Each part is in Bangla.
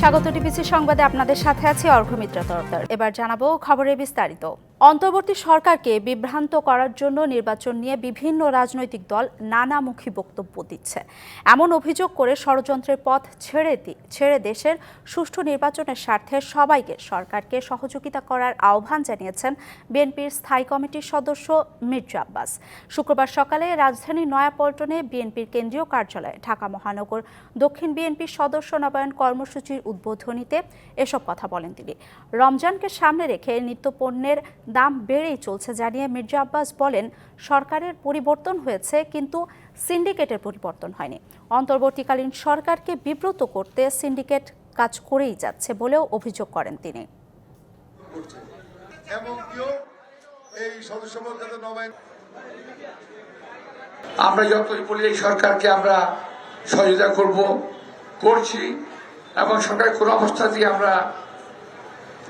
স্বাগত টিভিসি সংবাদে আপনাদের সাথে আছি অর্ঘমিত্রা তরদার এবার জানাব খবরের বিস্তারিত। অন্তর্বর্তী সরকারকে বিভ্রান্ত করার জন্য নির্বাচন নিয়ে বিভিন্ন রাজনৈতিক দল নানামুখী বক্তব্য দিচ্ছে। এমন অভিযোগ করে ষড়যন্ত্রের পথ ছেড়ে ছেড়ে দেশের সুষ্ঠু নির্বাচনের স্বার্থে সবাইকে সরকারকে সহযোগিতা করার আহ্বান জানিয়েছেন বিএনপির স্থায়ী কমিটির সদস্য মির্জা আব্বাস। শুক্রবার সকালে রাজধানীর নয়াপল্টনে বিএনপির কেন্দ্রীয় কার্যালয়ে, ঢাকা মহানগর, দক্ষিণ বিএনপির সদস্য নবায়ন কর্মসূচির উদ্বোধনীতে এসব কথা বলেন তিনি। রমজানকে সামনে রেখে নিত্যপণ্যের দাম বেড়েই চলছে জানিয়ে মির্জা আব্বাস বলেন সরকারের পরিবর্তন হয়েছে কিন্তু সিন্ডিকেটের পরিবর্তন হয়নি। অন্তর্বর্তীকালীন সরকারকে বিব্রত করতে সিন্ডিকেট কাজ করেই যাচ্ছে বলেও অভিযোগ করেন তিনি। করছে এবং কেউ এই আমরা যতই বলি এই সরকারকে আমরা সহযোগিতা করব করছি এবং সরকারের কোনো অবস্থাতেই আমরা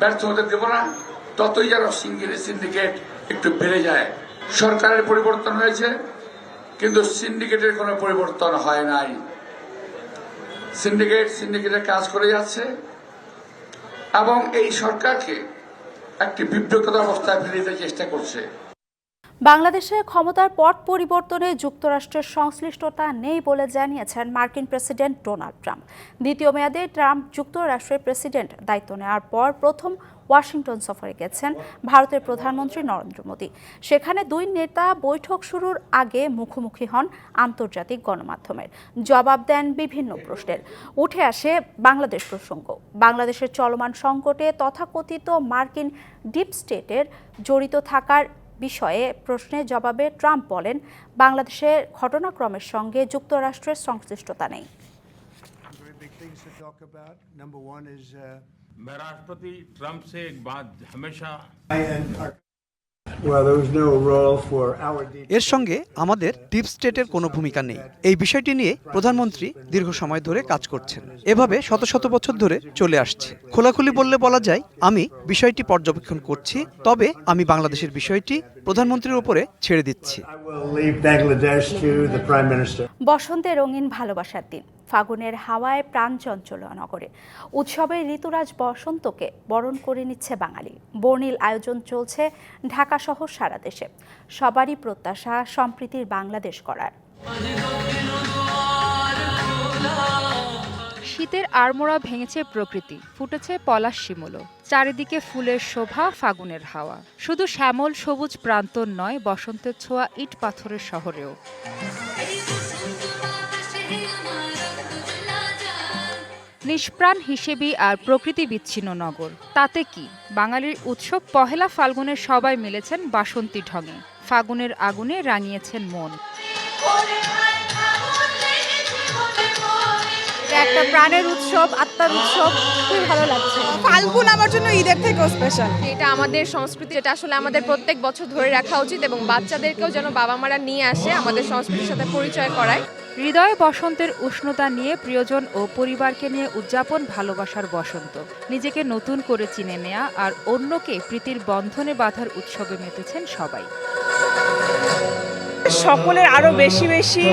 ব্যর্থ হতে দেব না। ততই যেন সিঙ্গেল সিন্ডিকেট একটু বেড়ে যায়। সরকারের পরিবর্তন হয়েছে, কিন্তু সিন্ডিকেটের কোনো পরিবর্তন হয় নাই। সিন্ডিকেট সিন্ডিকেটের কাজ করে যাচ্ছে এবং এই সরকারকে একটি বিব্রতকর অবস্থায় ফেলে দিতে চেষ্টা করছে। বাংলাদেশে ক্ষমতার পট পরিবর্তনে যুক্তরাষ্ট্রের সংশ্লিষ্টতা নেই বলে জানিয়েছেন মার্কিন প্রেসিডেন্ট ডোনাল্ড ট্রাম্প। দ্বিতীয় মেয়াদে ট্রাম্প যুক্তরাষ্ট্রের প্রেসিডেন্ট দায়িত্ব নেওয়ার পর প্রথম ওয়াশিংটন সফরে গেছেন ভারতের প্রধানমন্ত্রী নরেন্দ্র মোদী। সেখানে দুই নেতা বৈঠক শুরুর আগে মুখোমুখি হন আন্তর্জাতিক গণমাধ্যমের। জবাব দেন বিভিন্ন প্রশ্নের। উঠে আসে বাংলাদেশ প্রসঙ্গ। বাংলাদেশের চলমান সংকটে তথাকথিত মার্কিন ডিপ স্টেটের জড়িত থাকার বিষয়ে প্রশ্নের জবাবে ট্রাম্প বলেন বাংলাদেশের ঘটনাক্রমের সঙ্গে যুক্তরাষ্ট্রের সংশ্লিষ্টতা নেই very big things to talk about. Number one is uh, मैं राष्ट्रपति ट्रंप से एक बात हमेशा এর সঙ্গে আমাদের ডিপ স্টেটের কোনো ভূমিকা নেই। এই বিষয়টি নিয়ে প্রধানমন্ত্রী দীর্ঘ সময় ধরে কাজ করছেন। এভাবে শত শত বছর ধরে চলে আসছে। খোলাখুলি বললে বলা যায় আমি বিষয়টি পর্যবেক্ষণ করছি তবে আমি বাংলাদেশের বিষয়টি প্রধানমন্ত্রীর উপরে ছেড়ে দিচ্ছি. বসন্তে রঙিন ভালোবাসার দিন। ফাগুনের হাওয়ায় প্রাণ চঞ্চল নগরে। উৎসবের ঋতুরাজ বসন্তকে বরণ করে নিচ্ছে বাঙালি। বর্ণিল আয়োজন চলছে ঢাকা সহ সারা দেশে। সবারই প্রত্যাশা সম্প্রীতির বাংলাদেশ করার শীতের আড়মোড়া ভেঙেছে প্রকৃতি, ফুটেছে পলাশ শিমুলো চারিদিকে ফুলের শোভা, ফাগুনের হাওয়া। শুধু শ্যামল সবুজ প্রান্তর নয়, বসন্তের ছোঁয়া ইট পাথরের শহরেও। নিষ্প্রাণ হিসেবেই আর প্রকৃতি বিচ্ছিন্ন নগর। তাতে কি? বাঙালির উৎসব পহেলা ফাল্গুনে সবাই মিলেছেন বাসন্তী ঢঙে। ফাগুনের আগুনে রাঙিয়েছেন মন। একটা প্রাণের উৎসব আত্মার উৎসব। খুবই ভালো লাগছে। ফাল্গুন আমার জন্য ঈদের থেকেও স্পেশাল এটা আমাদের সংস্কৃতি এটা আসলে আমাদের প্রত্যেক বছর ধরে রাখা উচিত এবং বাচ্চাদেরকেও যেন বাবা মারা নিয়ে আসে আমাদের সংস্কৃতির সাথে পরিচয় করায়। হৃদয়ে বসন্তের উষ্ণতা নিয়ে প্রিয়জন ও পরিবারকে নিয়ে উদযাপন ভালোবাসার বসন্ত। নিজেকে নতুন করে চিনে নেয়া আর অন্যকে প্রীতির বন্ধনে বাঁধার উৎসবে মেতেছেন সবাই। সকলের আরও বেশি বেশি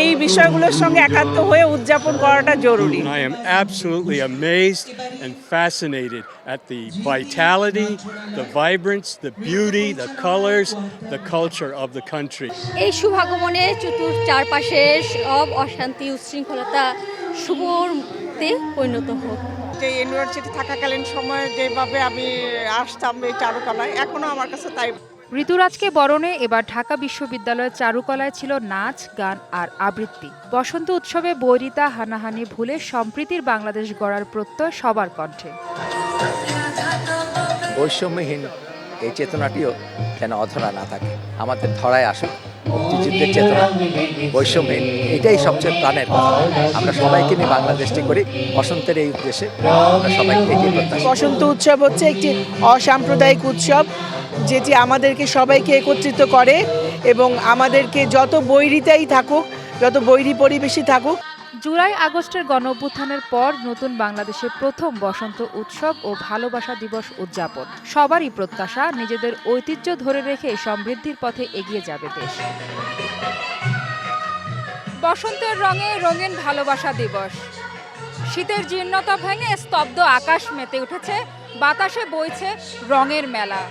এই বিষয়গুলোর সঙ্গে একাত্ম হয়ে উদযাপন করাটা জরুরি। I am absolutely amazed and fascinated at the vitality, the vibrance, the beauty, the colors, the culture of the country. এই শুভাগমনে চতুর চারপাশে সব অশান্তি উচ্ছৃঙ্খলতা শুভতে পরিণত হোক। যে ইউনিভার্সিটি থাকাকালীন সময়ে যেভাবে আমি আসতাম এই চারুকলায় এখনও আমার কাছে তাই। ঋতুরাজকে বরণে এবার ঢাকা বিশ্ববিদ্যালয়ের চারুকলায় ছিল নাচ গান আর আবৃত্তি। বসন্ত উৎসবে বৈরিতা হানাহানি ভুলে সম্প্রীতির বাংলাদেশ গড়ার প্রত্যয় সবার কণ্ঠে। বৈষম্যহীন এই চেতনাটিও যেন অধরা না থাকে। আমাদের ধরায় আসুক মুক্তিযুদ্ধের চেতনা। বৈষম্যহীন এটাই সবচেয়ে প্রাণের কথা। আমরা সবাইকে নিয়ে বাংলাদেশটি করি। বসন্তের এই উদ্দেশ্যে আমরা সবাইকে এগিয়ে বসন্ত উৎসব হচ্ছে একটি অসাম্প্রদায়িক উৎসব। যেটি আমাদেরকে সবাইকে একত্রিত করে এবং আমাদেরকে যত বৈরিতাই থাকুক, যত বৈরী পরিবেশই থাকুক। জুলাই আগস্টের গণঅভ্যুত্থানের পর নতুন বাংলাদেশে প্রথম বসন্ত উৎসব ও ভালোবাসা দিবস উদযাপন। সবারই প্রত্যাশা, নিজেদের ঐতিহ্য ধরে রেখে সমৃদ্ধির পথে এগিয়ে যাবে দেশ। বসন্তের রঙে রঙিন ভালোবাসা দিবস। শীতের জীর্ণতা ভেঙে স্তব্ধ আকাশ মেতে উঠেছে, বাতাসে বইছে রঙের মেলা।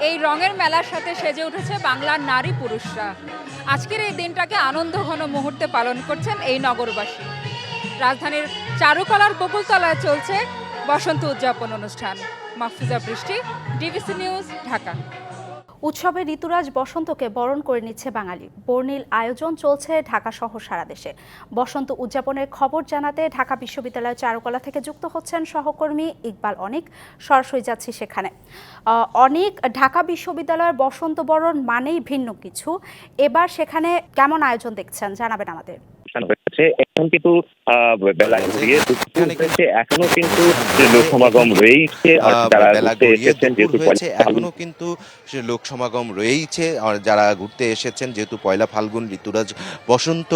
এই রঙের মেলার সাথে সেজে উঠেছে বাংলার নারী পুরুষরা। আজকের এই দিনটাকে আনন্দ ঘন মুহূর্তে পালন করছেন এই নগরবাসী। রাজধানীর চারুকলার বকুলতলায় চলছে বসন্ত উদযাপন অনুষ্ঠান। মাহফুজা বৃষ্টি, ডিবিসি নিউজ, ঢাকা। উৎসবে ঋতুরাজ বসন্তকে বরণ করে নিচ্ছে বাঙালি। বর্ণিল আয়োজন চলছে ঢাকা সহ সারা দেশে। বসন্ত উদযাপনের খবর জানাতে ঢাকা বিশ্ববিদ্যালয় চারুকলা থেকে যুক্ত হচ্ছেন সহকর্মী ইকবাল অনিক। সরাসরি যাচ্ছি সেখানে। অনিক, ঢাকা বিশ্ববিদ্যালয়ের বসন্ত বরণ মানেই ভিন্ন কিছু। এবার সেখানে কেমন আয়োজন দেখছেন জানাবেন আমাদের। হয়েছে এখন কিন্তু বেলা ঘুরিয়ে হয়েছে এখনও কিন্তু লোক সমাগম রয়েছে যারা ঘুরতে এসেছেন যেহেতু এখনও কিন্তু লোক সমাগম রয়েইছে যারা ঘুরতে এসেছেন যেহেতু পয়লা ফাল্গুন ঋতুরাজ বসন্ত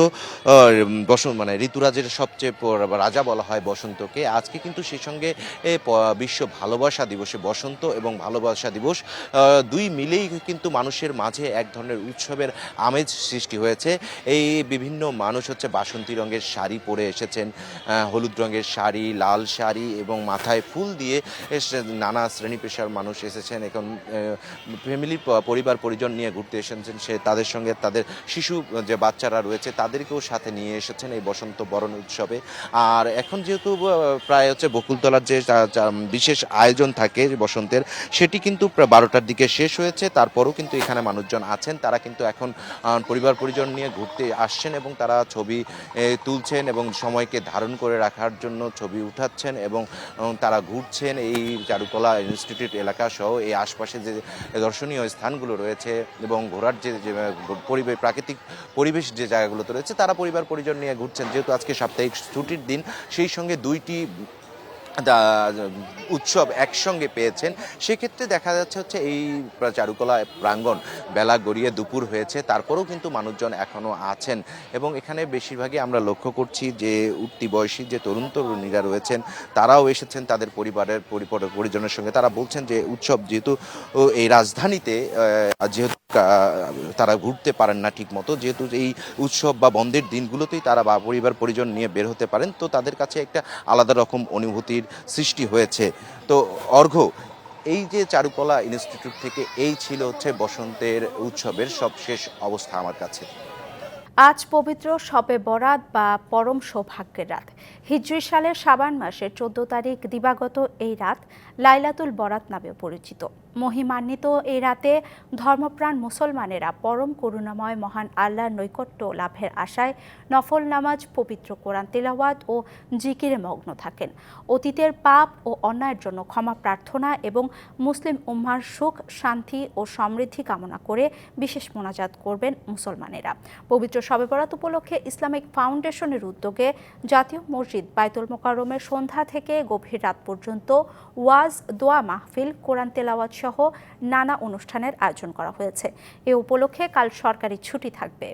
বসন্ত মানে ঋতুরাজের সবচেয়ে রাজা বলা হয় বসন্তকে। আজকে কিন্তু সেই সঙ্গে বিশ্ব ভালোবাসা দিবসে বসন্ত এবং ভালোবাসা দিবস আহ, দুই মিলেই কিন্তু মানুষের মাঝে এক ধরনের উৎসবের আমেজ সৃষ্টি হয়েছে। এই বিভিন্ন মানুষ হচ্ছে বাসন্তী রঙের শাড়ি পরে এসেছেন হলুদ রঙের শাড়ি, লাল শাড়ি এবং মাথায় ফুল দিয়ে এসে, নানা শ্রেণি পেশার মানুষ এসেছেন। এখন ফ্যামিলি পরিবার, পরিজন নিয়ে ঘুরতে এসেছেন। সে তাদের সঙ্গে তাদের শিশু, যে বাচ্চারা রয়েছে, তাদেরকেও সাথে নিয়ে এসেছেন এই বসন্ত বরণ উৎসবে। আর এখন যেহেতু প্রায় হচ্ছে বকুলতলার যে বিশেষ আয়োজন থাকে বসন্তের, সেটি কিন্তু বারোটার দিকে শেষ হয়েছে। তারপরও কিন্তু এখানে মানুষজন আছেন। তারা কিন্তু এখন পরিবার, পরিজন নিয়ে ঘুরতে আসছেন এবং তারা ছবি তুলছেন এবং সময়কে ধারণ করে রাখার জন্য ছবি উঠাচ্ছেন এবং তারা ঘুরছেন এই চারুকলা ইনস্টিটিউট এলাকা সহ এই আশপাশে যে দর্শনীয় স্থানগুলো রয়েছে এবং ঘোরার যে পরিবেশ প্রাকৃতিক পরিবেশ যে জায়গাগুলোতে রয়েছে, তারা পরিবার পরিজন নিয়ে ঘুরছেন। যেহেতু আজকে সাপ্তাহিক ছুটির দিন, সেই সঙ্গে দুইটি উৎসব একসঙ্গে পেয়েছেন, সেক্ষেত্রে দেখা যাচ্ছে হচ্ছে এই চারুকলা প্রাঙ্গণ বেলা গড়িয়ে দুপুর হয়েছে, তারপরেও কিন্তু মানুষজন এখনও আছেন এবং এখানে বেশিরভাগই আমরা লক্ষ্য করছি যে উঠতি বয়সী যে তরুণ তরুণীরা রয়েছেন, তারাও এসেছেন তাদের পরিবারের পরিবার- পরিজনের সঙ্গে। তারা বলছেন যে উৎসব যেহেতু এই রাজধানীতে যেহেতু তারা ঘুরতে পারেন না ঠিক মতো যেহেতু এই উৎসব বা বন্ধের দিনগুলোতেই তারা বা পরিবার পরিজন নিয়ে বের হতে পারেন, তো তাদের কাছে একটা আলাদা রকম অনুভূতির সৃষ্টি হয়েছে। তো অর্ঘ্য এই যে চারুকলা ইনস্টিটিউট থেকে এই ছিল হচ্ছে বসন্তের উৎসবের সবশেষ অবস্থা আমার কাছে। আজ পবিত্র শবে বরাত বা পরম সৌভাগ্যের রাত। হিজরি সালের সাবান মাসের চোদ্দ তারিখ দিবাগত এই রাত লাইলাতুল বরাত নামে পরিচিত। মহিমান্বিত এই রাতে ধর্মপ্রাণ মুসলমানেরা পরম করুণাময় মহান আল্লাহর নৈকট্য লাভের আশায় নফল নামাজ, পবিত্র কোরআন তেলাওয়াত ও জিকিরে মগ্ন থাকেন। অতীতের পাপ ও অন্যায়ের জন্য ক্ষমা প্রার্থনা এবং মুসলিম উম্মার সুখ, শান্তি ও সমৃদ্ধি কামনা করে বিশেষ মোনাজাত করবেন মুসলমানেরা। পবিত্র শবে বরাত উপলক্ষে ইসলামিক ফাউন্ডেশনের উদ্যোগে জাতীয় মসজিদ বাইতুল মোকাররমের সন্ধ্যা থেকে গভীর রাত পর্যন্ত ওয়াজ, দোয়া মাহফিল, কোরআন তেলাওয়াত সহ নানা অনুষ্ঠানের আয়োজন করা হয়েছে। এ উপলক্ষে কাল সরকারি ছুটি থাকবে।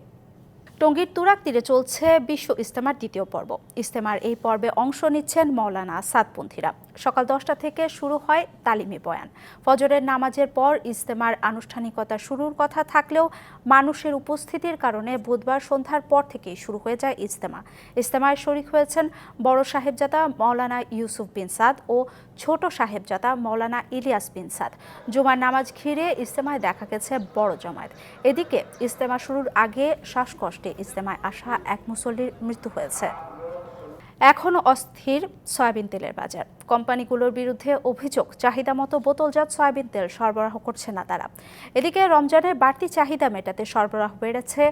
টঙ্গীর তুরাক তীরে চলছে বিশ্ব ইস্তেমার দ্বিতীয় পর্ব। ইস্তেমার এই পর্বে অংশ নিচ্ছেন মৌলানা সাতপন্থীরা সকাল দশটা থেকে শুরু হয় তালিমি বয়ান। ফজরের নামাজের পর ইজতেমার আনুষ্ঠানিকতা শুরুর কথা থাকলেও মানুষের উপস্থিতির কারণে বুধবার সন্ধ্যার পর থেকেই শুরু হয়ে যায় ইজতেমা। ইজতেমায় শরিক হয়েছেন বড় সাহেবজাদা মৌলানা ইউসুফ বিন সাদ ও ছোট সাহেবজাদা মৌলানা ইলিয়াস বিন সাদ। জুমার নামাজ ঘিরে ইজতেমায় দেখা গেছে বড় জমায়েত। এদিকে ইজতেমা শুরুর আগে শ্বাসকষ্টে ইজতেমায় আসা এক মুসল্লির মৃত্যু হয়েছে। এখনও অস্থির সয়াবিন তেলের বাজার। কোম্পানিগুলোর বিরুদ্ধে অভিযোগ, চাহিদা মতো বোতলজাত সয়াবিন তেল সরবরাহ করছে না তারা। এদিকে রমজানের বাড়তি চাহিদা মেটাতে সরবরাহ বেড়েছে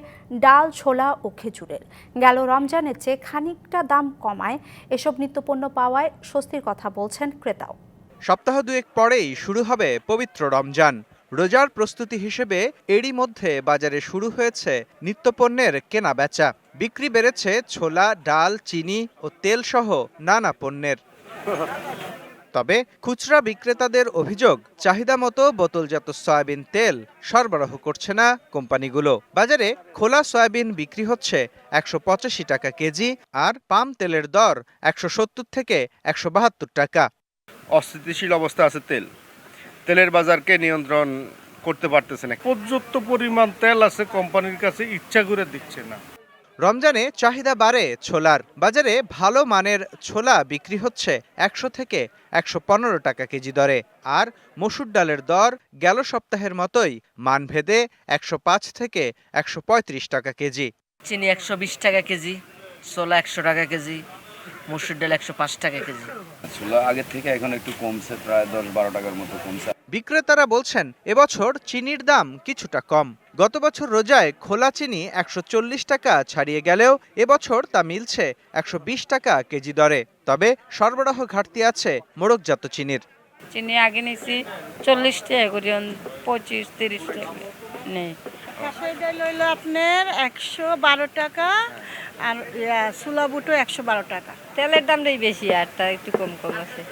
ডাল, ছোলা ও খেজুরের। গেল রমজানের চেয়ে খানিকটা দাম কমায় এসব নিত্যপণ্য পাওয়ায় স্বস্তির কথা বলছেন ক্রেতাও। সপ্তাহ দুয়েক পরেই শুরু হবে পবিত্র রমজান। রোজার প্রস্তুতি হিসেবে এরই মধ্যে বাজারে শুরু হয়েছে নিত্যপণ্যের কেনা বেচা। বিক্রি বেড়েছে ছোলা ডাল চিনি ও তেল সহ নানা পণ্যের। তবে খুচরা বিক্রেতাদের অভিযোগ চাহিদা মতো বোতলজাত সয়াবিন তেল সরবরাহ করছে না কোম্পানিগুলো। বাজারে খোলা সয়াবিন বিক্রি হচ্ছে একশো পঁচাশি টাকা কেজি আর পাম তেলের দর একশো সত্তর থেকে একশো বাহাত্তর টাকা। অস্থিতিশীল অবস্থা আছে তেল। তেলের বাজারকে নিয়ন্ত্রণ করতে পারতেছে না। পর্যাপ্ত পরিমাণ তেল আছে কোম্পানির কাছে ইচ্ছা করে দিচ্ছে না। রমজানে চাহিদা বাড়ে ছোলার। বাজারে ভালো মানের ছোলা বিক্রি হচ্ছে একশো থেকে একশো পনেরো টাকা কেজি দরে। আর মসুর ডালের দর গেল সপ্তাহের মতোই মানভেদে একশো পাঁচ থেকে একশো পঁয়ত্রিশ টাকা কেজি। চিনি একশো বিশ টাকা কেজি ছোলা একশো টাকা কেজি মসুর ডাল একশো পাঁচ টাকা কেজি। ছোলা আগের থেকে এখন একটু কমছে প্রায় দশ বারো টাকার মতো কমছে। বিক্রেতারা বলছেন এবছর চিনির দাম কিছুটা কম। গত বছর রোজায় খোলা চিনি একশো চল্লিশ টাকা ছাড়িয়ে গেলেও এবছর তা মিলছে একশো বিশ টাকা কেজি দরে। তবে সরবরাহ ঘাটতি আছে মোড়কজাত চিনির। চিনি আগে নিছি চল্লিশ টাকা করি পঁচিশ তিরিশ টাকা নেই। আপনার একশো বারো টাকা আর সুলা বুটো একশো বারো টাকা। তেলের দামটাই বেশি আর তা একটু কম কম আছে।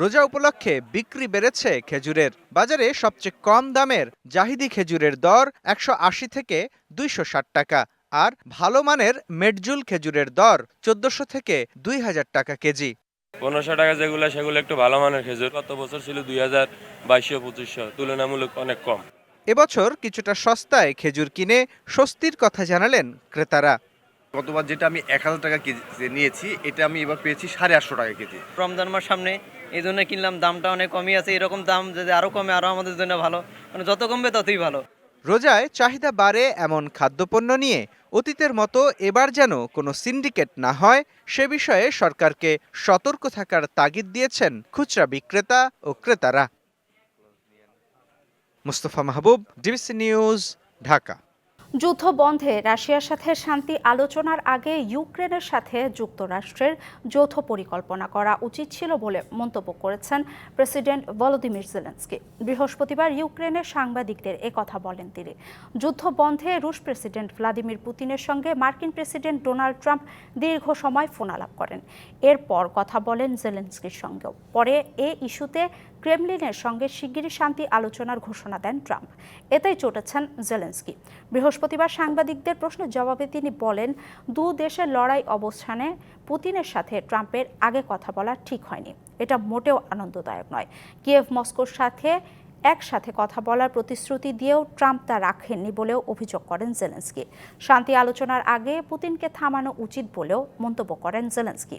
রোজা উপলক্ষে বিক্রি বেড়েছে খেজুরের। বাজারে সবচেয়ে কম দামের জাহিদি খেজুরের দর একশো আশি থেকে দুইশো ষাট টাকা আর ভালো মানের মেডজুল খেজুরের দর চোদ্দশো থেকে দুই হাজার টাকা কেজি। পনেরোশো টাকা যেগুলো সেগুলো একটু ভালো মানের খেজুর। গত বছর ছিল দুই হাজার বাইশশো পঁচিশশো তুলনামূলক অনেক কম। এবছর কিছুটা সস্তায় খেজুর কিনে স্বস্তির কথা জানালেন ক্রেতারা। গতবার যেটা আমি এক হাজার টাকা কেজি নিয়েছি এটা আমি এবার পেয়েছি সাড়ে আটশো টাকা কেজি। রমজান মাস সামনে এই জন্য কিনলাম, দামটা অনেক কমই আছে, এরকম দাম যদি আরও কমে, আরও আমাদের জন্য ভালো। মানে যত কমবে ততই ভালো। রোজায় চাহিদা বাড়ে এমন খাদ্যপণ্য নিয়ে, অতীতের মতো এবার যেন কোনো সিন্ডিকেট না হয়, সে বিষয়ে সরকারকে সতর্ক থাকার তাগিদ দিয়েছেন খুচরা বিক্রেতা ও ক্রেতারা। Mustafa Mahbub, DBC news, Dhaka. যুদ্ধ বন্ধে রাশিয়ার সাথে শান্তি আলোচনার আগে ইউক্রেনের সাথে যুক্তরাষ্ট্রের যৌথ পরিকল্পনা করা উচিত ছিল বলে মন্তব্য করেছেন প্রেসিডেন্ট ভলোদিমির জেলেন্সকি। বৃহস্পতিবার ইউক্রেনের সাংবাদিকদের কথা বলেন তিনি। যুদ্ধ বন্ধে রুশ প্রেসিডেন্ট ভ্লাদিমির পুতিনের সঙ্গে মার্কিন প্রেসিডেন্ট ডোনাল্ড ট্রাম্প দীর্ঘ সময় ফোনালাপ করেন। এরপর কথা বলেন জেলেন্সকির সঙ্গেও। পরে এ ইস্যুতে ক্রেমলিনের সঙ্গে শিগগিরই শান্তি আলোচনার ঘোষণা দেন ট্রাম্প। এতেই চটেছেন জেলেন্সকি। বৃহস্পতিবার সাংবাদিকদের প্রশ্নের জবাবে তিনি বলেন, দু দেশের লড়াই অবস্থানে পুতিনের সাথে ট্রাম্পের আগে কথা বলা ঠিক হয়নি। এটা মোটেও আনন্দদায়ক নয়। কিয়েভ মস্কোর সাথে একসাথে কথা বলার প্রতিশ্রুতি দিয়েও ট্রাম্প তা রাখেননি বলেও অভিযোগ করেন জেলেন্সকি। শান্তি আলোচনার আগে পুতিনকে থামানো উচিত বলেও মন্তব্য করেন জেলেন্সকি।